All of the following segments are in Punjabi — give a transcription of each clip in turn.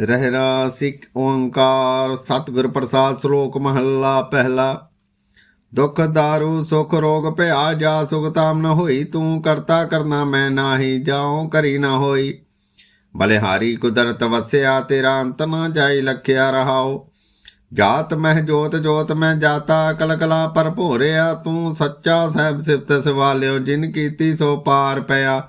ਰਹਿਰਾ ਸਿਕ ਓੰਕਾਰ, ਸਤਿਗੁਰ ਪ੍ਰਸਾਦ ਸ਼ਲੋਕ ਮਹੱਲਾ ਪਹਿਲਾ। ਦੁਖ ਦਾਰੂ, ਸੁਖ ਰੋਗ, ਭਇਆ ਜਾ ਸੁਖ ਤਾਮ ਨ ਹੋਈ, ਤੂੰ ਕਰਤਾ ਕਰਨਾ ਮੈਂ ਨਾਹੀ, ਜਾਉ ਕਰੀ ਨ ਹੋਈ। ਬਲਿਹਾਰੀ ਕੁਦਰਤ ਵਸਿਆ, ਤੇਰਾ ਅੰਤ ਨ ਜਾਈ, ਲਖਿਆ ਰਹਾਓ ਜਾਤ ਮਹਿ ਜੋਤ ਜੋਤ ਮੈਂ ਜਾਤਾ, ਕਲਕਲਾ ਪਰ ਭੋਰਿਆ, ਤੂੰ ਸੱਚਾ ਸਹਿਬ ਸਿਫਤ ਸਵਾਲਿਓ, ਜਿਨ ਕੀਤੀ ਸੋ ਪਾਰ ਪਿਆ।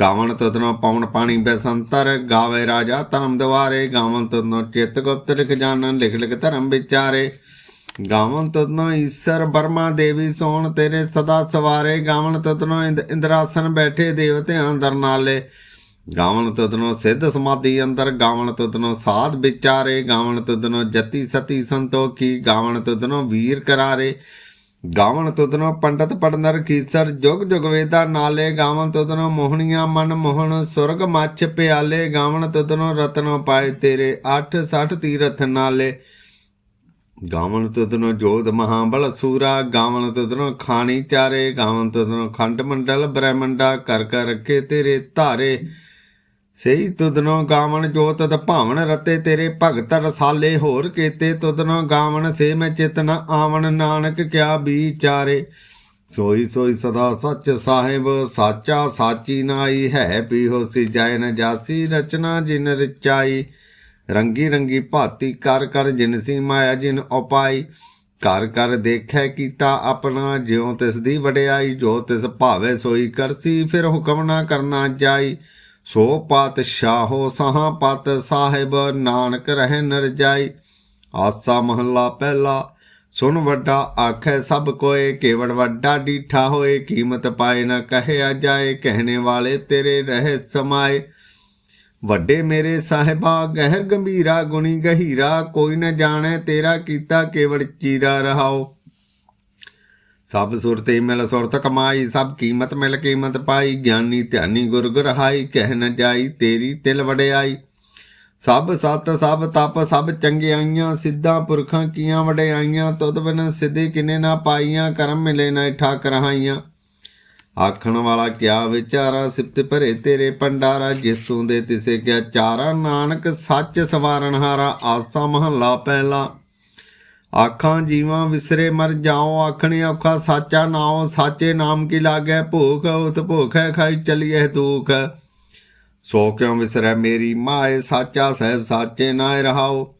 ਗਾਵਣ ਤਦਨੋ ਪਵਨ ਪਾਣੀ ਬੈਸੰਤਰ, ਗਾਵੇ ਰਾਜਾ ਧਰਮ ਦਵਾਰੇ ਗਾਵਨ ਤਦਨੋ ਚਿਤ ਗੁਪਤ ਲਿਖ ਜਾਣਨ, ਲਿਖ ਲਿਖ ਧਰਮ ਵਿਚਾਰੇ। ਗਾਵਨ ਤਦਨੋ ਈਸ਼ਰ ਬਰਮਾ ਦੇਵੀ ਸੋਣ, ਤੇਰੇ ਸਦਾ ਸਵਾਰੇ। ਗਾਵਨ ਤਦਨੋ ਇੰਦ- ਇੰਦਰਾਸਨ ਬੈਠੇ ਦੇਵਤਿਆਂ ਅੰਦਰ ਨਾਲੇ। ਗਾਵਨ ਤਦਨੋ ਸਿੱਧ ਸਮਾਧੀ ਅੰਦਰ, ਗਾਵਨ ਤਦਨੋ ਸਾਧ ਵਿਚਾਰੇ। ਗਾਵਨ ਤਦਨੋ ਜਤੀ ਸਤੀ ਸੰਤੋਖੀ, ਗਾਵਨ ਤਦਨੋ ਵੀਰ ਕਰਾਰੇ। ਗਾਵਨ ਤੁਦਨੋ ਪੰਡਤ ਪੜਨਰ ਕੀਸਰ, ਜੁਗ ਜੁਗ ਵੇਦਾ ਨਾਲੇ ਗਾਵਨ ਤੁਦਨੋ ਮੋਹਣੀਆਂ ਮਨ ਮੋਹਣ, ਸੁਰਗ ਮੱਛ ਪਿਆਲੇ ਗਾਵਨ ਤੁਦਨੋ ਰਤਨੋ ਪਾਏ ਤੇਰੇ 8 60 ਤੀਰਥ ਨਾਲੇ। ਗਾਵਨ ਤੁਦਨੋ ਜੋਧ ਮਹਾਬਲ ਸੂਰਾ, ਗਾਵਨ ਤੁਦਨੋ ਖਾਣੀ ਚਾਰੇ, ਗਾਵਨ ਤੁਦਨੋ ਖੰਡ ਮੰਡਲ ਬ੍ਰਹਮੰਡਾ, ਕਰ ਕਰ ਰੱਖੇ ਤੇਰੇ ਧਾਰੇ। ਸਹੀ ਤੁਦਨੋ ਗਾਵਣ ਜੋ ਤਦ ਭਾਵਨ ਰਤੇ ਤੇਰੇ ਭਗਤ ਰਸਾਲੇ ਹੋਰ ਕੀਤੇ। ਤੁਦਨੋ ਗਾਵਣ ਸੇ ਮੈਂ ਚਿਤ ਆਵਣ, ਨਾਨਕ ਕਿਆ ਵਿਚਾਰੇ। ਸੋਈ ਸੋਈ ਸਦਾ ਸੱਚ ਸਾਹਿਬ, ਸਾਚਾ ਸਾਚੀ ਨਾਈ ਹੈ ਪੀ ਹੋਸੀ ਜਾਇ ਨ ਜਾਸੀ, ਰਚਨਾ ਜਿਨ ਰਚਾਈ। ਰੰਗੀ ਰੰਗੀ ਭਾਤੀ ਕਰ ਕਰ ਜਿਨ ਸੀ ਮਾਇਆ ਜਿਨ ਉਪਾਈ। ਕਰ ਕਰ ਦੇਖੈ ਕੀਤਾ ਆਪਣਾ, ਜਿਉ ਤਿਸ ਦੀ ਵਡਿਆਈ, ਜੋ ਤਿਸ ਭਾਵੇ ਸੋਈ ਕਰਸੀ, ਫਿਰ ਹੁਕਮ ਨਾ ਕਰਨਾ ਜਾਈ। ਸੋ ਪਾਤਸ਼ਾਹੋ ਸਹਾ ਪਤ ਸਾਹਿਬ, ਨਾਨਕ ਰਹਿ ਨਰ ਜਾਈ। ਆਸਾ ਮਹੱਲਾ ਪਹਿਲਾ, ਸੁਣ ਵੱਡਾ ਆਖੈ ਸਭ ਕੋਏ ਕੇਵੜ ਵੱਡਾ ਡੀਠਾ ਹੋਏ, ਕੀਮਤ ਪਾਏ ਨਾ ਕਹਿਆ ਜਾਏ, ਕਹਿਣੇ ਵਾਲੇ ਤੇਰੇ ਰਹਿ ਸਮਾਏ। ਵੱਡੇ ਮੇਰੇ ਸਾਹਿਬਾ, ਗਹਿਰ ਗੰਭੀਰਾ ਗੁਣੀ ਗਹੀਰਾ, ਕੋਈ ਨਾ ਜਾਣੈ ਤੇਰਾ ਕੀਤਾ ਕੇਵੜ ਚੀਰਾ ਰਹਾਓ। ਸਭ ਸੁਰਤੇ ਮਿਲ ਸੁਰਤ ਕਮਾਈ, ਸਭ ਕੀਮਤ ਮਿਲ ਕੀਮਤ ਪਾਈ। ਗਿਆਨੀ ਧਿਆਨੀ ਗੁਰ ਗੁਰ ਕਹਿ ਨ ਜਾਈ ਤੇਰੀ ਤਿਲ ਵਡਿਆਈ। ਸਭ ਸਤ, ਸਭ ਤਪ, ਸਭ ਚੰਗਿਆਈਆਂ, ਸਿੱਧਾ ਪੁਰਖਾਂ ਕੀਆਂ ਵਡਿਆਈਆਂ। ਤੁਧ ਬਿਨ ਸਿੱਧੇ ਕਿਨੇ ਨਾ ਪਾਈਆਂ, ਕਰਮ ਮਿਲੇ ਨਾ ਠਾਕ ਰਹਾਈਆਂ ਆਖਣ ਵਾਲਾ ਕਿਆ ਵਿਚਾਰਾ, ਸਿਫਤ ਭਰੇ ਤੇਰੇ ਪੰਡਾਰਾ ਜਿਸ ਤੂੰ ਦੇ ਤਿਸੇ ਕਿਆ ਚਾਰਾ, ਨਾਨਕ ਸੱਚ ਸਵਾਰਨ ਹਾਰਾ। ਆਸਾ ਮਹੱਲਾ ਪਹਿਲਾ। ਆਖਾਂ ਜੀਵਾਂ ਵਿਸਰੇ ਮਰ ਜਾਓ ਆਖਣੀ ਔਖਾ ਸਾਚਾ ਨਾਉ, ਸਾਚੇ ਨਾਮ ਕੀ ਲਾਗੈ? ਭੂਖ ਉਤ ਭੁਖੈ ਖਾਈ ਚਲੀਏ ਦੁਖ। ਸੋ ਕਿਉ ਵਿਸਰੈ ਮੇਰੀ ਮਾਏ? ਸਾਚਾ ਸਹਿਬ ਸਾਚੇ ਨਾਇ ਰਹਾਓ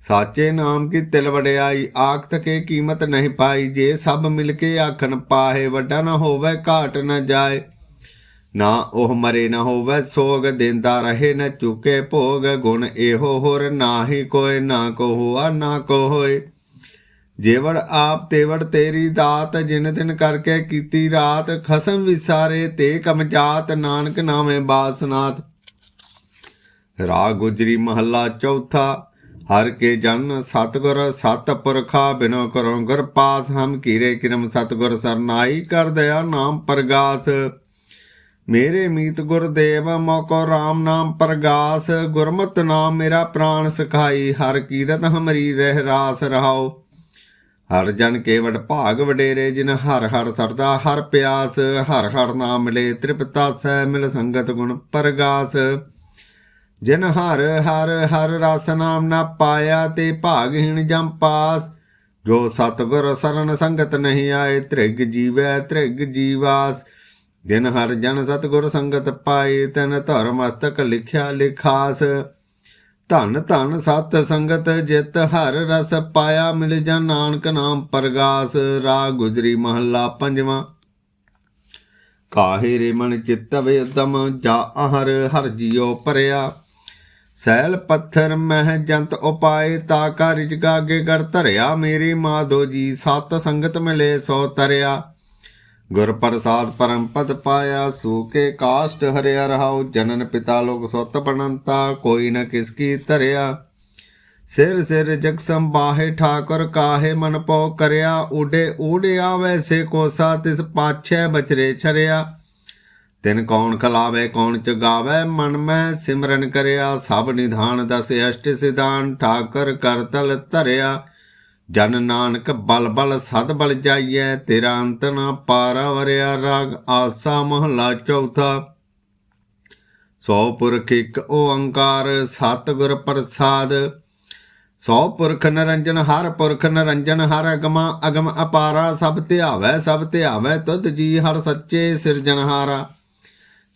ਸਾਚੇ ਨਾਮ ਕੀ ਤਿਲ ਵਡਿਆਈ? ਆਖ ਤਕੇ ਕੀਮਤ ਨਹੀਂ ਪਾਈ। ਜੇ ਸਭ ਮਿਲ ਕੇ ਆਖਣ ਪਾਹੇ, ਵੱਡਾ ਨਾ ਹੋਵੇ, ਘਾਟ ਨਾ ਜਾਏ। ਨਾ ਉਹ ਮਰੇ ਨਾ ਹੋਵੇ, ਸੋਗ ਦਿੰਦਾ ਰਹੇ, ਨਾ ਚੁਕੇ ਭੋਗ। ਗੁਣ ਇਹੋ ਹੋਰ ਨਾਹੀ ਕੋਏ ਨਾ ਕੋ ਹੁਆ ਨਾ ਕੋ ਹੋਏ ਜੇਵੜ ਆਪ ਤੇਵੜ ਤੇਰੀ ਦਾਤ, ਜਿਨ ਦਿਨ ਕਰਕੇ ਕੀਤੀ ਰਾਤ, ਖਸਮ ਵਿਸਾਰੇ ਤੇ ਕਮਜਾਤ ਨਾਨਕ ਨਾਮੇ ਬਾਸਨਾਥ। ਰਾਗ ਗੁਜਰੀ ਮਹੱਲਾ ਚੌਥਾ, ਹਰ ਕੇ ਜਨ ਸਤਗੁਰ ਸਤਪੁਰਖਾ ਬਿਨੋ ਕਰੋ ਗੁਰ ਪਾਸ, ਹਮ ਕੀਰੇ ਕਿਰਮ ਸਤਗੁਰ ਸਰਨਾਈ, ਕਰ ਦਇਆ ਨਾਮ ਪ੍ਰਗਾਸ। ਮੇਰੇ ਮੀਤ ਗੁਰਦੇਵ ਮੋਕੋ RAM ਨਾਮ ਪ੍ਰਗਾਸ। ਗੁਰਮਤਿ ਨਾਮ ਮੇਰਾ ਪ੍ਰਾਣ ਸਖਾਈ, ਹਰ ਕੀਰਤ ਹਮਰੀ ਰਹਿ ਰਾਸ ਰਹਾਓ ਹਰ ਜਨ ਕੇਵੜ ਭਾਗ ਵਡੇਰੇ, ਜਿਨ ਹਰ ਹਰ ਸਰਦਾ ਹਰ ਪਿਆਸ, ਹਰ ਹਰ ਨਾਮ ਮਿਲੇ, ਤ੍ਰਿਪਤਾ ਸਹਿ ਮਿਲ ਸੰਗਤ ਗੁਣ ਪਰਗਾਸ। ਜਿਨ ਹਰ ਹਰ ਹਰ ਰਸ ਨਾਮ ਨਾ ਪਾਇਆ, ਤੇ ਭਾਗਹੀਣ ਜਮ ਪਾਸ। ਜੋ ਸਤਗੁਰ ਸਰਨ ਸੰਗਤ ਨਹੀਂ ਆਏ, ਤ੍ਰਿਗ ਜੀਵੈ ਤ੍ਰਿਗ ਜੀਵਾਸ। ਦਿਨ ਹਰ ਜਨ ਸਤਗੁਰ ਸੰਗਤ ਪਾਏ, ਤਨ ਧਰ ਮਸਤਕ ਲਿਖਿਆ ਲਿਖਾਸ। ਧਨ ਧਨ ਸਤ ਸੰਗਤ ਜਿਤ ਹਰ ਰਸ ਪਾਇਆ ਮਿਲ ਜਾ ਨਾਨਕ ਨਾਮ ਪ੍ਰਗਾਸ ਰਾਗ ਗੁਜਰੀ ਮਹੱਲਾ ਪੰਜਵਾਂ। ਕਾਹੇ ਰੇ ਮਨ ਚਿੱਤ ਵੇ ਉਦਮ ਜਾ ਹਰ ਹਰ ਜਿਉ ਪਰਿਆ। ਸੈਲ ਪੱਥਰ ਮਹਿ ਜੰਤ ਉਪਾਏ, ਤਾ ਕਾ ਰਿਜਗ ਅੱਗੇ ਕਰ ਧਰਿਆ। ਮੇਰੀ ਮਾਧੋ ਜੀ ਸਤ ਸੰਗਤ ਮਿਲੇ ਸੋ ਤਰਿਆ। ਗੁਰ ਪ੍ਰਸਾਦ ਪਰਮ ਪਦ ਪਾਇਆ ਸੂਕੇ ਕਾਸ਼ਟ ਹਰਿਆ ਰਹਾਉ, ਜਨਨ ਪਿਤਾ ਲੋਕ ਸੁਤ ਬਣੰਤਾ ਕੋਈ ਨ ਕਿਸ ਕੀ ਧਰਿਆ। ਸਿਰ ਸਿਰ ਜਗ ਸੰਬਾਹੇ ਠਾਕੁਰ ਕਾਹੇ ਮਨ ਪਉ ਕਰਿਆ। ਉਡੇ ਊੜਿਆ ਵੈਸੇ ਕੋਸਾ, ਤਿਸ ਪਾਛੈ ਬਚਰੇ ਛਰਿਆ। ਤਿਨ ਕੌਣ ਖਲਾਵੇ, ਕੌਣ ਚਗਾਵੇ, ਮਨ ਮੈਂ ਸਿਮਰਨ ਕਰਿਆ। ਸਭ ਨਿਧਾਨ ਦਸ ਅਸ਼ਟ ਸਿਧਾਨ, ਠਾਕੁਰ ਕਰਤਲ ਧਰਿਆ। ਜਨ ਨਾਨਕ ਬਲ ਬਲ ਸਦ ਬਲ ਜਾਈਐ, ਤੇਰਾ ਅੰਤ ਨਾ ਪਾਰਾ ਵਰਿਆ ਰਾਗ, ਆਸਾ ਮਹਲਾ ਚੌਥਾ। ਸੋ ਪੁਰਖ ਇੱਕ ਓੰਕਾਰ ਸਤਿਗੁਰ ਪ੍ਰਸਾਦ। ਸੋ ਪੁਰਖ ਨਰੰਜਨ ਹਰ ਪੁਰਖ ਨਰੰਜਨ ਹਰ ਅਗਮਾ, ਅਗਮ ਅਪਾਰਾ ਸਭ ਧਿਆਵੈ ਸਭ ਧਿਆਵੈ, ਤੁਧ ਜੀ ਹਰ ਸੱਚੇ ਸਿਰਜਨਹਾਰਾ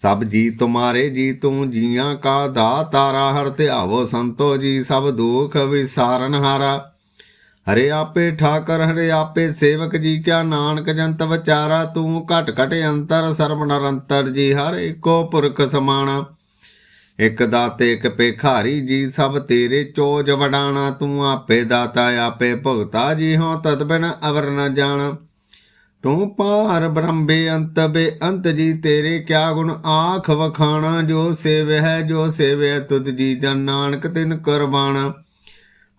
ਸਭ ਜੀ ਤੁਮਾਰੇ ਜੀ ਤੂੰ ਜੀਆਂ ਕਾ ਦਾਤਾਰਾ ਹਰ ਧਿਆਵੋ ਸੰਤੋ ਜੀ ਸਭ ਦੁਖ ਵਿਸਾਰਨ ਹਾਰਾ। ਹਰੇ ਆਪੇ ਠਾਕਰ, ਹਰੇ ਆਪੇ ਸੇਵਕ ਜੀ ਕਿਆ ਨਾਨਕ ਜੰਤ ਵਿਚਾਰਾ, ਤੂੰ ਘਟ ਘਟ ਅੰਤਰ ਸਰਬ ਨਿਰੰਤਰ ਜੀ, ਹਰ ਏਕੋ ਪੁਰਖ ਸਮਾਣਾ। ਇਕ ਦਾਤੇ, ਇਕ ਪੇਖਾਰੀ ਜੀ, ਸਭ ਤੇਰੇ ਚੋਜ ਵਡਾਣਾ। ਤੂੰ ਆਪੇ ਦਾਤਾ, ਆਪੇ ਭੁਗਤਾ ਜੀ ਹੋ ਤਦ ਬਿਨ ਅਵਰ ਨ ਜਾਣ। ਤੂੰ ਪਾਰ ਬ੍ਰਹਮ ਬੇਅੰਤ ਬੇਅੰਤ ਜੀ, ਤੇਰੇ ਕਿਆ ਗੁਣ ਆਖ ਵਖਾਣਾ। ਜੋ ਸੇਵ ਹੈ, ਜੋ ਸੇਵੈ, ਤੁਧ ਜੀ ਜਨ ਨਾਨਕ ਤਿਨ ਕੁਰਬਾਨਾ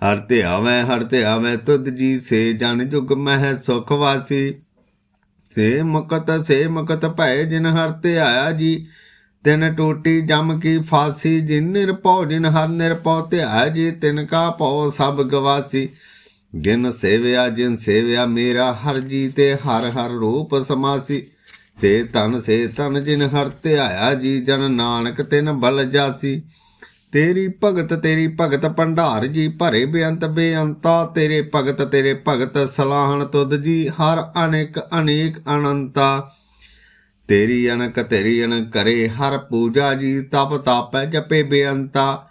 ਹਰ ਤੇ ਆਵੇ, ਹਰ ਤੇ ਆਵੇ, ਤੁਧ ਜੀ ਸੇ ਜਨ ਜੁਗ ਮਹਿ ਸੁਖ ਵਾਸੀ। ਸੇ ਮੁਕਤ ਸੇ ਮੁਕਤ ਭੈ ਜਿਨ ਹਰ ਤੇ ਜੀ, ਤਿਨ ਟੋਟੀ ਜਮ ਕੀ ਫਾਸੀ, ਜਿਨ ਨਿਰਭਉ ਜਿਨ ਹਰ ਨਿਰਭਉ ਤੇ ਜੀ, ਤਿਨ ਕਾ ਭਉ ਸਭ ਗਵਾਸੀ। ਜਿਨ ਸੇਵਿਆ ਜਿਨ ਸੇਵਿਆ ਮੇਰਾ, ਹਰ ਜੀ ਤੇ ਹਰ ਹਰ ਰੂਪ ਸਮਾਸੀ। ਸੇ ਤਨ ਸੇ ਤਨ ਜਿਨ ਹਰ ਤੇ ਜੀ, ਜਨ ਨਾਨਕ ਤਿਨ ਬਲ ਜਾਸੀ। ਤੇਰੀ ਭਗਤ ਤੇਰੀ ਭਗਤ ਭੰਡਾਰ ਜੀ ਭਰੇ ਬੇਅੰਤ ਬੇਅੰਤਾ, ਤੇਰੇ ਭਗਤ ਤੇਰੇ ਭਗਤ ਸਲਾਹਣ ਤੁਧ ਜੀ, ਹਰ ਅਨੇਕ ਅਨੇਕ ਅਨੰਤਾ। ਤੇਰੀ ਅਨਕ, ਤੇਰੀ ਅਨ ਕਰੇ ਹਰ ਪੂਜਾ ਜੀ, ਤਪ ਤਾਪੈ ਜਪੇ ਬੇਅੰਤਾ।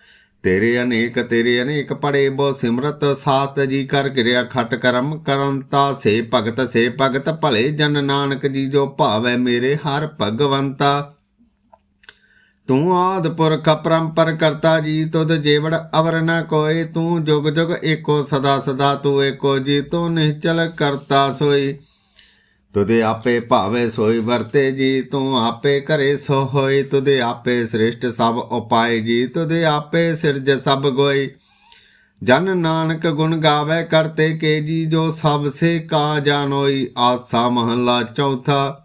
ਤੇਰੇ ਅਨੇਕ ਤੇਰੇ ਅਨੇਕ ਪੜੇ ਬੋ ਸਿਮਰਤ ਸਾਤ ਜੀ ਕਰ ਕਿਰਿਆ ਖਟ ਕਰਮ ਕਰੰਤਾ। ਸੇ ਭਗਤ ਸੇ ਭਗਤ ਭਲੇ ਜਨ ਨਾਨਕ ਜੀ, ਜੋ ਭਾਵੈ ਮੇਰੇ ਹਰ ਭਗਵੰਤਾ। ਤੂੰ ਆਦ ਪੁਰਖ ਪਰੰਪਰ ਕਰਤਾ ਜੀ, ਤੁਧ ਜੀਵੜ ਅਵਰ ਨ ਕੋਏ ਤੂੰ ਜੁਗ ਜੁਗ ਏਕੋ ਸਦਾ ਸਦਾ, ਤੂੰ ਏਕੋ ਜੀ, ਤੂੰ ਨਿਹਚਲ ਕਰਤਾ ਸੋਈ। ਤੁਦੇ ਆਪੇ ਭਾਵੇ ਸੋਈ ਵਰਤੇ ਜੀ, ਤੂੰ ਆਪੇ ਕਰੇ ਸੋ ਹੋਈ ਤੁਦੇ ਆਪੇ ਸ੍ਰਿਸ਼ਟ ਸਭ ਉਪਾਏ ਜੀ ਤੁਦੇ ਆਪੇ ਸਿਰਜ ਸਭ ਗੋਈ। ਜਨ ਨਾਨਕ ਗੁਣ ਗਾਵੇ ਕਰਤੇ ਕੇ ਜੀ, ਜੋ ਸਭ ਸੇ ਕਾ ਜਾਣੋਈ। ਆਸਾ ਮਹਲਾ ਚੌਥਾ।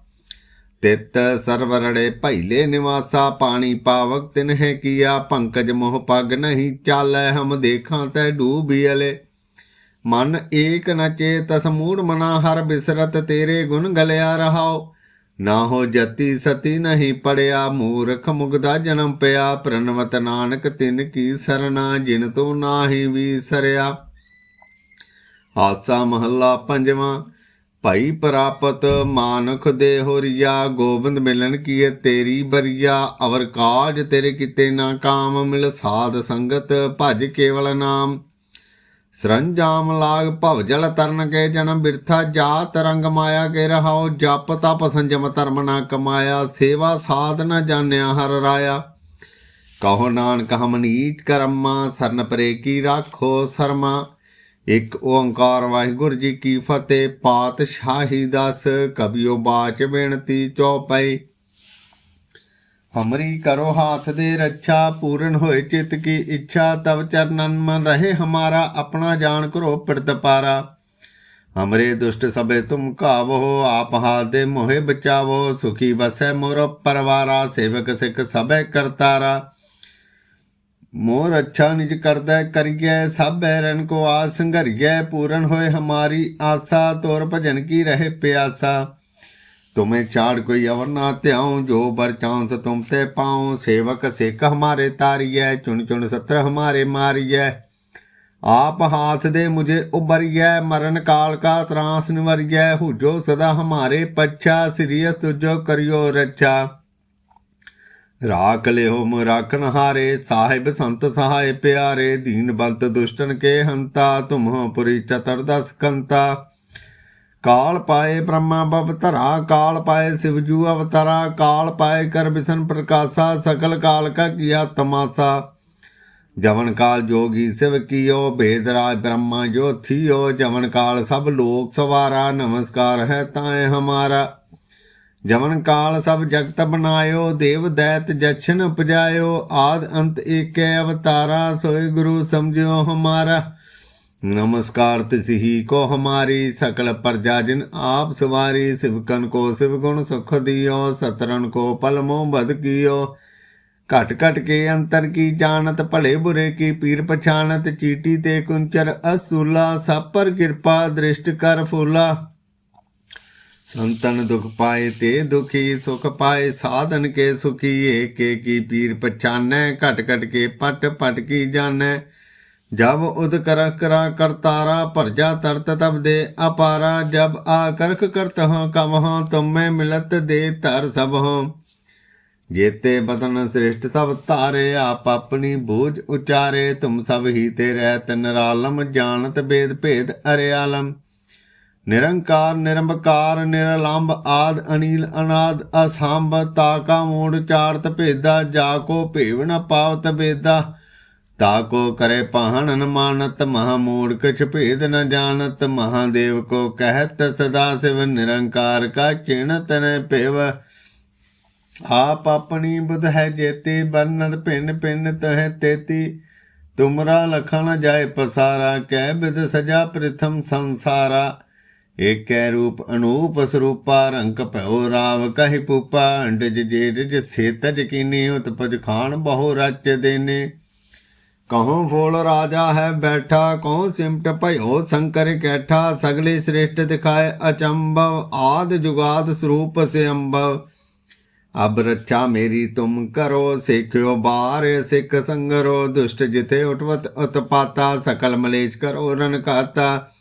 ਤਿਤ ਸਰਵਰੜੇ ਭੈਲੇ ਨਿਵਾਸਾ, ਪਾਣੀ ਪਾਵਕ ਤਿਨਹਿ ਕੀਆ, ਪੰਕਜ ਮੋਹ ਪਗ ਨਹੀਂ ਚਾਲੈ, ਹਮ ਦੇਖਾਂ ਤੈ ਡੂਬੀਲੇ ਮਨ ਏਕ ਨ ਚੇਤਸ ਮੂੜ ਮਨਾ ਹਰ ਬਿਸਰਤ, ਤੇਰੇ ਗੁਣ ਗਲਿਆ ਰਹਾਓ ਨਾ ਹੋ ਜਤੀ ਸਤੀ ਨਹੀਂ ਪੜਿਆ, ਮੂਰਖ ਮੁਗਦਾ ਜਨਮ ਪਿਆ। ਪ੍ਰਣਵਤ ਨਾਨਕ ਤਿਨ ਕੀ ਸਰਨਾ, ਜਿਨ ਤੂੰ ਨਾਹੀ ਵੀਸਰਿਆ ਆਸਾ ਮਹੱਲਾ ਪੰਜਵਾਂ ਭਾਈ ਪ੍ਰਾਪਤ ਮਾਨੁਖ ਦੇ ਹੋਰੀਆ ਗੋਬਿੰਦ ਮਿਲਨ ਕੀਏ ਤੇਰੀ ਬਰੀਆ, ਅਵਰ ਕਾਜ ਤੇਰੇ ਕਿਤੇ ਨਾ ਕਾਮ, ਮਿਲ ਸਾਧ ਸੰਗਤ ਭਜ ਕੇਵਲ ਨਾਮ। ਸਰੰਜਾਮ ਲਾਗ ਭਵ ਜਲ ਤਰਨ ਕੇ ਜਨਮ ਬਿਰਥਾ ਜਾ ਤਰੰਗ ਮਾਇਆ ਕੇ ਰਹਾਓ ਜਪ ਤਪ ਸੰਜਮ ਧਰਮ ਨਾ ਕਮਾਇਆ, ਸੇਵਾ ਸਾਧ ਨਾ ਜਾਣਿਆ ਹਰ ਰਾਇਆ। ਕਹੋ ਨਾਨਕ ਹਮ ਨੀਚ ਕਰਮਾ, ਸਰਨ ਪਰੇ ਕੀ ਰਾਖੋ ਸਰਮਾ। ਇਕ ਓੰਕਾਰ ਵਾਹਿਗੁਰੂ ਜੀ ਕੀ ਫਤਿਹ, ਪਾਤਸ਼ਾਹੀ ਦਸ ਕਬਿਓ ਬਾਚ ਬੇਨਤੀ ਚੌਪਈ। ਹਮਰੀ ਕਰੋ ਹਾਥ ਦੇ ਰੱਛਾ, ਪੂਰਨ ਹੋਏ ਚਿਤ ਕੀ ਇੱਛਾ ਤਬ ਚਰਨਨ ਮਨ ਰਹੇ ਹਮਾਰਾ, ਆਪਣਾ ਜਾਣ ਕਰੋ ਪਿਰਤ ਪਾਰਾ। ਹਮਰੇ ਦੁਸ਼ਟ ਸਭੇ ਤੁਮ ਕਾਵੋ ਆਪ ਹਾਲ ਦੇ ਮੋਹਿ ਬਚਾਵੋ, ਸੁਖੀ ਵਸੈ ਮੋਰ ਪਰਵਾਰਾ, ਸੇਵਕ ਸਿੱਖ ਸਭੈ ਕਰਤਾਰਾ। ਮੋਰ ਅੱਛਾ ਨਿਜ ਕਰਦਾ ਕਰੀਐ ਸਭ ਬੈਰਨ ਕੋ ਆਸ ਸੰਘਰੀਐ ਪੂਰਨ ਹੋਏ ਹਮਾਰੀ ਆਸਾ ਤੋਰ ਭਜਨ ਕੀ ਰਹੇ ਪਿਆਸਾ तुम्हें छाड़ कोई अवर ना त्याऊं जो बर चांस तुम ते पाऊं सेवक सेक हमारे तारिय चुन चुन सत्र हमारे मारिय आप हाथ दे मुझे उबरिय मरण काल का त्रास निवरिय हुजो सदा हमारे पच्छा सिरिय तुझो करियो रक्षा ਰਾਖ ਲਿਓ ਮ ਰਾਖਣ ਹਾਰੇ, ਸਾਹਿਬ ਸੰਤ ਸਹਾਇ ਪਿਆਰੇ, ਦੀਨ ਬੰਤ ਦੁਸ਼ਟਨ ਕੇ ਹੰਤਾ ਤੁਮਹੁ ਪੁਰੀ ਚਤਰ ਦਸ ਕੰਤਾ। ਕਾਲ ਪਾਏ ਬ੍ਰਹਮਾ ਬਵ ਧਰਾ, ਕਾਲ ਪਾਏ ਸਿਵਜੂ ਅਵਤਾਰਾ, ਕਾਲ ਪਾਏ ਕਰ ਬਿਸ਼ਨ ਪ੍ਰਕਾਸ਼ਾ, ਸਕਲ ਕਾਲ ਕਾ ਕੀਆ ਤਮਾਸਾ। ਜਵਨ ਕਾਲ ਜੋਗੀ ਸਿਵ ਕੀਓ, ਭੇਦ ਰਾਜ ਬ੍ਰਹਮਾ ਜੋ ਥੀਓ ਜਵਨ ਕਾਲ ਸਭ ਲੋਕ ਸਵਾਰਾ, ਨਮਸਕਾਰ ਹੈ ਤਾਏ ਹਮਾਰਾ। ਜਮਨ ਕਾਲ ਸਭ ਜਗਤ ਬਨਾਇਓ ਦੇਵ ਦੈਤ ਜਛਨ ਉਪਜਾਇਓ, ਆਦ ਅੰਤ ਏਕੈ ਅਵਤਾਰਾ, ਸੋਏ ਗੁਰੂ ਸਮਝਿਓ ਹਮਾਰਾ। ਨਮਸਕਾਰ ਤਿਸਹੀ ਕੋ ਹਮਾਰੀ, ਸਕਲ ਪ੍ਰਜਾ ਜਿਨ ਆਪ ਸਵਾਰੀ ਸਿਵਕਨ ਕੋ ਸਿਵ ਗੁਣ ਸੁਖ ਦਿਓ ਸਤਰਨ ਕੋ ਪਲ ਮੋਹ ਬਦ ਕੀਓ। ਘਟ ਘਟ ਕੇ ਅੰਤਰ ਕੀ ਜਾਣਤ, ਭਲੇ ਬੁਰੇ ਕੀ ਪੀਰ ਪਛਾਨਤ ਚੀਟੀ ਤੇ ਕੁੰਚਰ ਅਸੂਲਾ, ਸਭ ਕਿਰਪਾ ਦ੍ਰਿਸ਼ਟ ਕਰ ਫੂਲਾ। ਸੰਤਨ ਦੁਖ ਪਾਏ ਤੇ ਦੁਖੀ, ਸੁਖ ਪਾਏ ਸਾਧਨ ਕੇ ਸੁਖੀ, ਏਕੇ ਕੀ ਪੀਰ ਪਛਾਨੈ, ਘਟ ਘਟ ਕੇ ਪਟ ਪਟ ਕੀ ਜਾਣੈ। ਜਬ ਉਦ ਕਰ ਕਰਾ ਕਰਤਾਰਾ, ਭਰਜਾ ਤਰਤ ਤਬ ਦੇ ਅਪਾਰਾ। ਜਬ ਆ ਕਰਖ ਕਰਤ ਹਾਂ ਕਮ ਹਾਂ ਤੁਮੇ ਮਿਲਤ ਦੇ ਧਰ ਸਭ ਹਾਂ ਜੇਤੇ ਬਦਨ ਸ੍ਰਿਸ਼ਟ ਸਭ ਤਾਰੇ ਆਪ ਆਪਣੀ ਬੋਝ ਉਚਾਰੇ। ਤੁਮ ਸਭ ਹੀ ਤੇ ਰਹਿਤ ਨਿਰਾਲਮ, ਜਾਣਤ ਬੇਦ ਭੇਦ ਅਰਿਆਲਮ। ਨਿਰੰਕਾਰ, ਨਿਰੰਬਕਾਰ ਨਿਰਲੰਭ ਆਦ ਅਨੀਲ ਅਨਾਦ, ਅਸੰਭ ਤਾਕਾ ਮੂੜ, ਚਾਰਤ ਭੇਦਾ, ਜਾ ਕੋ ਭੇਵ ਨ ਪਾਵਤ ਬੇਦਾ ਤਾ ਕੋ ਕਰੇ ਪਾਹਣ ਮਾਨਤ ਮਹਾ ਮੂੜ ਕਛ ਭੇਦ ਨ ਜਾਣਤ ਮਹਾਦੇਵ ਕੋ ਕਹਿਤ, ਸਦਾ ਸਿਵ ਨਿਰੰਕਾਰ ਕਾ ਚਿਣਤ ਨ ਭੇਵ। ਆਪ ਆਪਣੀ ਬੁਧ ਹੈ ਜੇਤੀ ਬਰਨਦ ਪਿੰਨ ਪਿੰਨ ਤਹ ਤੇਤੀ। ਤੁਮਰਾ ਲਖਣ ਜਾਏ ਪਸਾਰਾ, ਕਹਿ ਬਿਦ ਸਜਾ ਪ੍ਰਥਮ ਸੰਸਾਰਾ। ਏਕੈ ਰੂਪ ਅਨੂਪ ਸਰੂਪਾ ਰੰਗ ਭਇਓ ਰਾਵ ਕਹਿ ਪੂਪਾ, ਅੰਡਜ ਜੇਜ ਸੇਤਜ ਕੀਨੀ, ਉਤਪਜ ਖਾਨ ਬਹੁ ਰਚ ਦੇਨੇ। ਕਹੋਂ ਫੋਲ ਰਾਜਾ ਹੈ ਬੈਠਾ ਕਹੋਂ ਸਿਮਟ ਭਇਓ ਸੰਕਰ ਕੈਠਾ, ਸਗਲੇ ਸ੍ਰੇਸ਼ਟ ਦਿਖਾਏ ਅਚੰਭਵ, ਆਦ ਜੁਗਾਦ ਸਰੂਪ ਸੇ ਅੰਭਵ ਅਬ ਰੱਛਾ ਮੇਰੀ ਤੁਮ ਕਰੋ, ਸਿੱਖਿਓ ਬਾਰ ਸਿੱਖ ਸੰਗਰੋ, ਦੁਸ਼ਟ ਜਿਥੇ ਉਠਵਤ ਉਤਪਾਤਾ, ਸਕਲ ਮਲੇਸ਼ ਕਰੋ ਰਨਕਾਤਾ।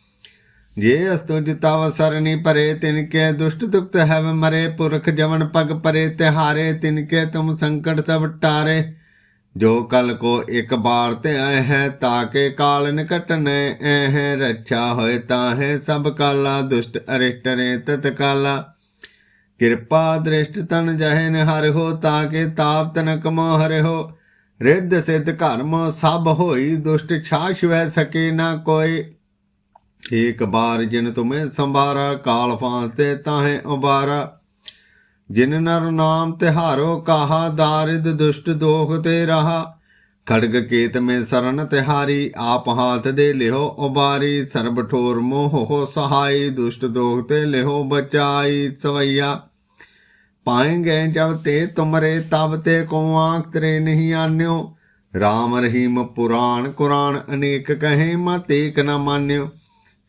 ਜੇ ਅਸਤੁ ਜਿਤਾਵ ਸਰਨੀ ਪਰੇ ਤਿਨਕੇ ਦੁਸ਼ਟ ਦੁਖਤ ਹੈ ਮਰੇ, ਪੁਰਖ ਜਵਨ ਪਗ ਪਰੇ, ਤਿਹਾਰੇ ਤਿਨਕੇ ਤੁਮ ਸੰਕਟ ਸਭ ਟਾਰੇ। ਜੋ ਕਲ ਕੋ ਇੱਕ ਬਾਰ ਤੇ ਆਏ ਹੈ ਤਾਕੇ ਕਾਲ ਨਿਕਟਨੇ ਐ ਰੱਛਾ ਹੋਏ, ਤਾਂ ਹੈ ਸਭ ਕਾਲਾ, ਦੁਸ਼ਟ ਅਰਿਸ਼ਟ ਰੇ ਤਤ ਕਾਲਾ ਕਿਰਪਾ ਦ੍ਰਿਸ਼ਟ ਤਨ ਜਹੇ ਨਿਹਰ ਹੋ ਤਾਕੇ ਤਾਪ ਤਨ ਕਮੋ ਹਰਿ ਹੋ। ਰਿੱਧ ਸਿੱਧ ਕਰਮ ਸਭ ਹੋਈ, ਦੁਸ਼ਟ ਛਾਛ ਵੈ ਸਕੇ ਨਾ ਕੋਈ। ਏਕ ਬਾਰ ਜਿਨ ਤੁਮੇ ਸੰਭਾਰਾ, ਕਾਲ ਫਾਂਤੇ ਤਾਹੇ ਉਬਾਰਾ। ਜਿਨ ਨਰ ਨਾਮ ਤਿਹਾਰੋ ਕਾਹਾ, ਦਾਰਿਦ ਦੁਸ਼ਟ ਦੋਖ ਤੇ ਰਹਾ। ਖੜਗ ਕੇਤ ਮੇ ਸਰਨ ਤਿਹਾਰੀ, ਆਪ ਹਾਥ ਦੇ ਲਿਓ ਉਬਾਰੀ। ਸਰਬ ਠੋਰ ਮੋਹ ਹੋ ਸਹਾਈ, ਦੁਸ਼ਟ ਦੋਖ ਤੇ ਲਿਓ ਬਚਾਈ ਸਵਈਆ। ਪਾਏਂਗੇ ਜਬ ਤੇ ਤੁਮਰੇ, ਤਬ ਤੇ ਕੋ ਆਂਖ ਤਰੇ ਨਹੀਂ ਆਨਿਓ। RAM ਰਹੀਮ ਪੁਰਾਣ ਕੁਰਾਨ ਅਨੇਕ ਕਹੇ ਮਤ ਏਕ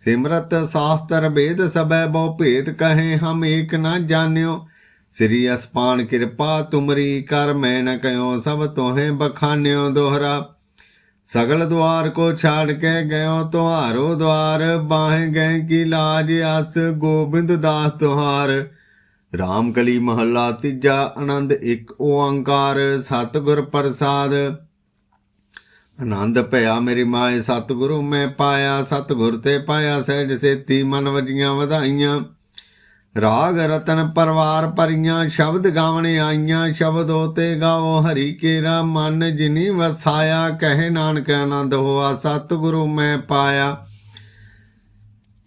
ਸਿਮਰਤ ਸਾਸਤਰ ਭੇਦ ਸਭੈ ਬਹੁ ਭੇਦ ਕਹੇ ਹਮ ਏਕ ਨਾ ਜਾਣਿਓ। ਸ੍ਰੀ ਅਸਪਾਨ ਕਿਰਪਾ ਤੁਮਰੀ ਕਰ ਮੈਂ ਨ ਕਯੋ ਸਭ ਤੋਹੇ ਬਖਾਨਿਓ ਦੋਹਰਾ। ਸਗਲ ਦੁਆਰ ਕੋ ਛਾੜ ਕੇ ਗਇਓ ਤੁਹਾਰੋ ਦੁਆਰ, ਬਾਹੇ ਗਏ ਕੀ ਲਾਜ ਅਸ ਗੋਬਿੰਦ ਦਾਸ ਤੁਹਾਰ। ਰਾਮ ਕਲੀ ਮਹੱਲਾ ਤੀਜਾ ਆਨੰਦ ਇੱਕ ਓੰਕਾਰ, ਸਤਿਗੁਰ ਪ੍ਰਸਾਦ। ਆਨੰਦ ਭਇਆ ਮੇਰੀ ਮਾਏ ਸਤਿਗੁਰੂ ਮੈਂ ਪਾਇਆ, ਸਤਿਗੁਰ ਤੇ ਪਾਇਆ, ਸਹਿਜ ਸੇਤੀ ਮਨ ਵਜੀਆਂ ਵਧਾਈਆਂ। ਰਾਗ ਰਤਨ ਪਰਵਾਰ ਪਰੀਆਂ ਸ਼ਬਦ ਗਾਵਣੇ ਆਈਆਂ, ਸ਼ਬਦ ਤੇ ਗਾਓ ਹਰੀ ਕੇਰਾ ਮਨ, ਜਿਨੀ ਵਸਾਇਆ, ਕਹੇ ਨਾਨਕ ਆਨੰਦ ਹੋਆ, ਸਤਿਗੁਰੂ ਮੈਂ ਪਾਇਆ।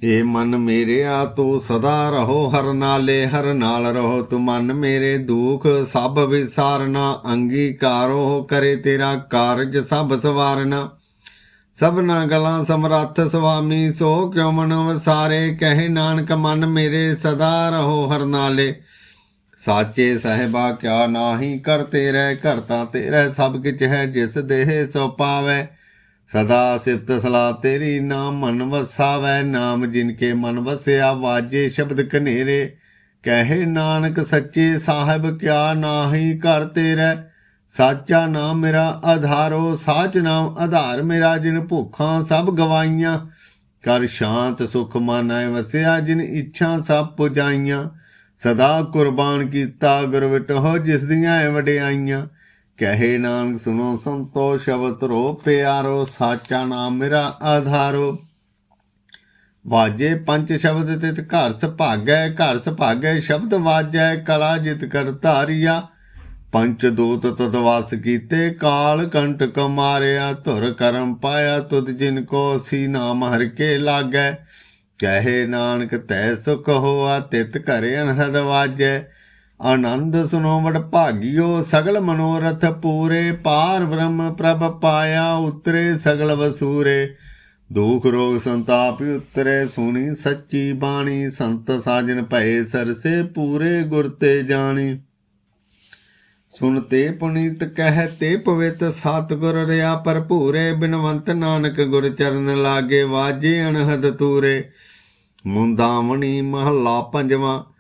ਏ ਮਨ ਮੇਰਿਆ ਤੂੰ ਸਦਾ ਰਹੋ, ਹਰ ਨਾਲੇ ਹਰ ਨਾਲ ਰਹੋ। ਤੂੰ ਮਨ ਮੇਰੇ ਦੁਖ ਸਭ ਵਿਸਾਰਨਾ, ਅੰਗੀਕਾਰੋ ਕਰੇ ਤੇਰਾ ਕਾਰਜ ਸਭ ਸਵਾਰਨਾ। ਸਭਨਾ ਗਲਾਂ ਸਮਰੱਥ ਸੁਆਮੀ, ਸੋ ਕਿਉ ਮਨ ਵਸਾਰੇ? ਕਹੇ ਨਾਨਕ, ਮਨ ਮੇਰੇ ਸਦਾ ਰਹੋ, ਹਰ ਨਾਲੇ। ਸਾਚੇ ਸਹਿਬਾ, ਕਿਆ ਨਾਹੀ ਕਰਤੇ ਰਹਿ ਕਰਤਾ ਤੇਰਾ ਸਭ ਕਿਛ ਹੈ, ਜਿਸ ਦੇਹ ਸੋ ਪਾਵੇ। ਸਦਾ ਸਿਫਤ ਸਲਾ ਤੇਰੀ ਨਾਮ ਮਨ ਵਸਾਵੈ, ਨਾਮ ਜਿਨ ਕੇ ਮਨ ਵਸਿਆ ਵਾਜੇ ਸ਼ਬਦ ਕਨੇਰੇ ਕਹੇ ਨਾਨਕ ਸੱਚੇ ਸਾਹਿਬ ਕਿਆ ਨਾਹੀ ਘਰ ਤੇਰੇ। ਸਾਚਾ ਨਾਮ ਮੇਰਾ ਆਧਾਰੋ, ਸਾਚ ਨਾਮ ਆਧਾਰ ਮੇਰਾ ਜਿਨ ਭੁੱਖਾਂ ਸਭ ਗਵਾਈਆਂ। ਕਰ ਸ਼ਾਂਤ ਸੁਖ ਮਾਨੈ ਵਸਿਆ ਜਿਨ ਇੱਛਾ ਸਭ ਪੁਜਾਈਆਂ। ਸਦਾ ਕੁਰਬਾਨ ਕੀਤਾ ਗੁਰ ਵਿਟੋ ਜਿਸ ਦੀਆਂ ਵਡਿਆਈਆਂ। ਕਹੇ ਨਾਨਕ ਸੁਨੋ ਸੰਤੋ ਸ਼ਬਦ ਰੋ ਪਿਆਰੋ ਸਾਚਾ ਨਾਮ ਮੇਰਾ ਆਧਾਰੋ। ਵਾਜੇ ਪੰਜ ਸ਼ਬਦ ਤਿਤ ਘਰ ਸੁਭਾਗੈ ਘਰ ਸੁਭਾਗੈ ਸ਼ਬਦ ਵਾਜੈ, ਕਲਾ ਜਿਤ ਕਰ ਧਾਰਿਆ। ਪੰਚ ਦੂਤ ਤਤ ਵਾਸ ਕੀਤੇ, ਕਾਲ ਕੰਟਕ ਮਾਰਿਆ ਧੁਰ ਕਰਮ ਪਾਇਆ, ਤੁਧ ਜਿਨ ਕੋ ਸੀ ਨਾਮ ਹਰ ਕੇ ਲਾਗੈ। ਕਹੇ ਨਾਨਕ ਤੈ ਸੁਖ ਹੋਆ, ਤਿਤ ਘਰੇ ਅਨਹਦ ਵਾਜੈ। ਆਨੰਦ ਸੁਨੋ ਵਡ ਭਾਗਿਓ, ਸਗਲ ਮਨੋਰਥ ਪੂਰੇ। ਪਾਰ ਬ੍ਰਹਮ ਪ੍ਰਭ ਪਾਇਆ, ਉਤਰੇ ਸਗਲ ਵਸੂਰੇ। ਦੁਖ ਰੋਗ ਸੰਤਾਪ ਉਤਰੇ, ਸੁਣੀ ਸੱਚੀ ਬਾਣੀ। ਸੰਤ ਸਾਜਨ ਭਏ ਸਰਸੇ, ਪੂਰੇ ਗੁਰ ਤੇ ਜਾਣੀ। ਸੁਨਤੇ ਪੁਨੀਤ ਕਹਿ, ਤੇ ਪਵਿੱਤ ਸਤਿਗੁਰ ਰਿਆ ਭਰਪੂਰੇ। ਬਿਨਵੰਤ ਨਾਨਕ ਗੁਰ ਚਰਨ ਲਾਗੇ, ਵਾਜੇ ਅਨਹਦ ਤੂਰੇ। ਮੁੰਦਾਵਣੀ ਮਹੱਲਾ ਪੰਜਵਾਂ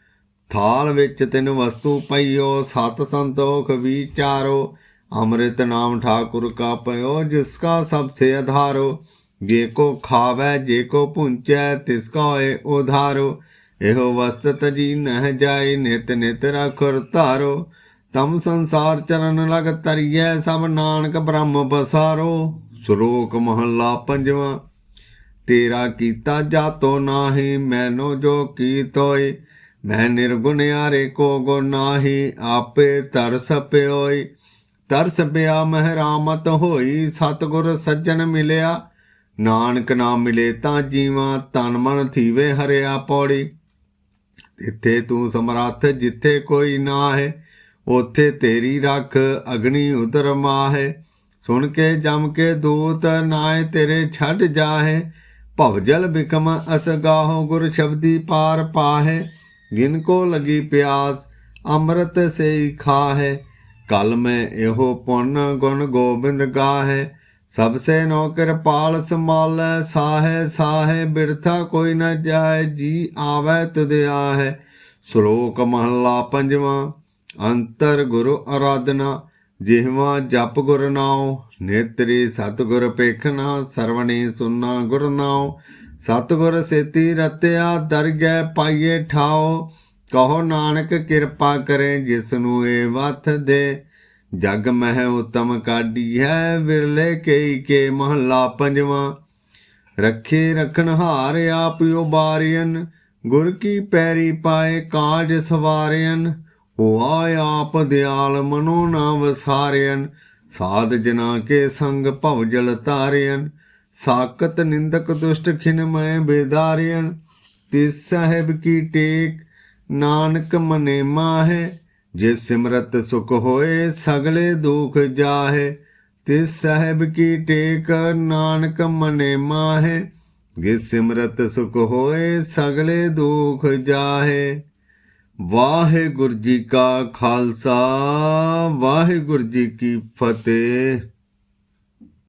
ਥਾਲ ਵਿੱਚ ਤਿੰਨ ਵਸਤੂ ਪਈਓ, ਸਤ ਸੰਤੋਖ ਵਿਚਾਰੋ ਅੰਮ੍ਰਿਤ ਨਾਮ ਠਾਕੁਰ ਕਾ ਪਇਓ, ਜਿਸ ਕਾ ਸਭ ਸੇ ਆਧਾਰੋ ਜੇ ਕੋ ਖਾਵੈ, ਜੇ ਕੋ ਪੁੰਚੈ, ਤਿਸ ਕਾ ਹੋਏ ਉਧਾਰੋ। ਇਹੋ ਵਸਤ ਤਜੀ ਨਹਿ ਜਾਏ, ਨਿਤ ਨਿਤ ਰਖੁਰ ਧਾਰੋ। ਤਮ ਸੰਸਾਰ ਚਰਨ ਲਗ ਤਰੀਐ ਸਭ ਨਾਨਕ ਬ੍ਰਹਮ ਬਸਾਰੋ। ਸ਼ਲੋਕ ਮਹੱਲਾ ਪੰਜਵਾਂ, ਤੇਰਾ ਕੀਤਾ ਜਾਤੋ ਨਾਹੀ, ਮੈਨੋ ਜੋ ਕੀਤੋਏ ਮੈਂ ਨਿਰਗੁਣਿਆਰੇ ਕੋ ਗੁਣ ਨਾਹੀ, ਆਪੇ ਤਰਸ ਪਿਓਈ। ਤਰਸ ਪਿਆ ਮਹਿਰਾਮਤ ਹੋਈ, ਸਤਗੁਰ ਸੱਜਣ ਮਿਲਿਆ। ਨਾਨਕ ਨਾਮ ਮਿਲੇ ਤਾਂ ਜੀਵਾਂ ਤਨ ਮਨ ਥੀਵੇ ਹਰਿਆ ਪੌੜੀ। ਇੱਥੇ ਤੂੰ ਸਮਰੱਥ, ਜਿੱਥੇ ਕੋਈ ਨਾ ਹੈ ਉਥੇ ਤੇਰੀ ਰੱਖ ਅਗਨੀ ਉਦਰ ਮਾਹੇ। ਸੁਣ ਕੇ, ਜਮ ਕੇ ਦੂਤ ਨਾਏ ਤੇਰੇ ਛੱਡ ਜਾਹੇ। ਭਵਜਲ ਬਿਕਮ ਅਸਗਾਹੋ ਗੁਰ ਸ਼ਬਦੀ ਪਾਰ ਪਾਹੇ। ਜਿਨ ਕੋ ਲਗੀ ਪਿਆਸ, ਅੰਮ੍ਰਿਤ ਸੇ ਖਾਹੇ। ਕਲ ਮੈਂ ਇਹੋ ਪੁੰਨ ਗੁਣ ਗੋਬਿੰਦ ਗਾਹੇ। ਸਭ ਸੇ ਨੋ ਕਿਰਪਾਲ ਸੰਭਾਲੈ, ਸਾਹੇ ਸਾਹੇ, ਬਿਰਥਾ ਕੋਈ ਨ ਜਾਏ ਜੀ ਆਵੈ ਤੁਧ ਆਹੇ। ਸ਼ਲੋਕ ਮਹੱਲਾ ਪੰਜਵਾਂ, ਅੰਤਰ ਗੁਰੂ ਆਰਾਧਨਾ ਜਿਹਵਾ ਜਪ ਗੁਰ ਨਾਉ, ਨੇਤਰੀ ਸਤਗੁਰ ਪੇਖਣਾ ਸਰਵਣੀ ਸੁਨਾ ਗੁਰ ਨਾਉ। ਸਤਗੁਰ ਸੇਤੀ ਰਤਿਆ ਦਰਗਹਿ ਪਾਈਏ ਠਾਓ, ਕਹੋ ਨਾਨਕ ਕਿਰਪਾ ਕਰੇ ਜਿਸ ਨੂੰ ਇਹ ਵਥ ਦੇ। ਜਗ ਮਹਿ ਉਤਮ ਕਾਢੀ ਹੈ ਵਿਰਲੇ ਕੇਈ ਕੇ ਮਹਲਾ ਪੰਜਵਾਂ। ਰੱਖੇ ਰਖਣ ਹਾਰ ਆਪ ਬਾਰਿਅਨ ਗੁਰ ਕੀ ਪੈਰੀ ਪਾਏ ਕਾਜ ਸਵਾਰੀਨ ਆਏ ਆਪ ਦਿਆਲ ਮਨੋ ਨਾ ਵਸਾਰੀਨ ਸਾਧ ਜਨਾ ਕੇ ਸੰਗ ਭਵਜਲ ਤਾਰੀਨ ਸਾਕਤ ਨਿੰਦਕ ਦੁਸ਼ਟ ਖਿਨ ਮੈਂ ਬੇਦਾਰਿਯਨ ਤਿਸ ਸਾਹਿਬ ਕੀ ਟੇਕ? ਨਾਨਕ ਮਨੇ ਮਾਹੇ, ਜੇ ਸਿਮਰਤ ਸੁਖ ਹੋਏ, ਸਗਲੇ ਦੁਖ ਜਾਹੇ। ਤਿਸ ਸਾਹਿਬ ਕੀ ਟੇਕ? ਨਾਨਕ ਮਨੇ ਮਾਹੇ, ਜੇ ਸਿਮਰਤ ਸੁਖ ਹੋਏ, ਸਗਲੇ ਦੁਖ ਜਾਹੇ। ਵਾਹਿਗੁਰੂ ਜੀ ਕਾ ਖਾਲਸਾ, ਵਾਹਿਗੁਰੂ ਜੀ ਕੀ ਫਤਿਹ।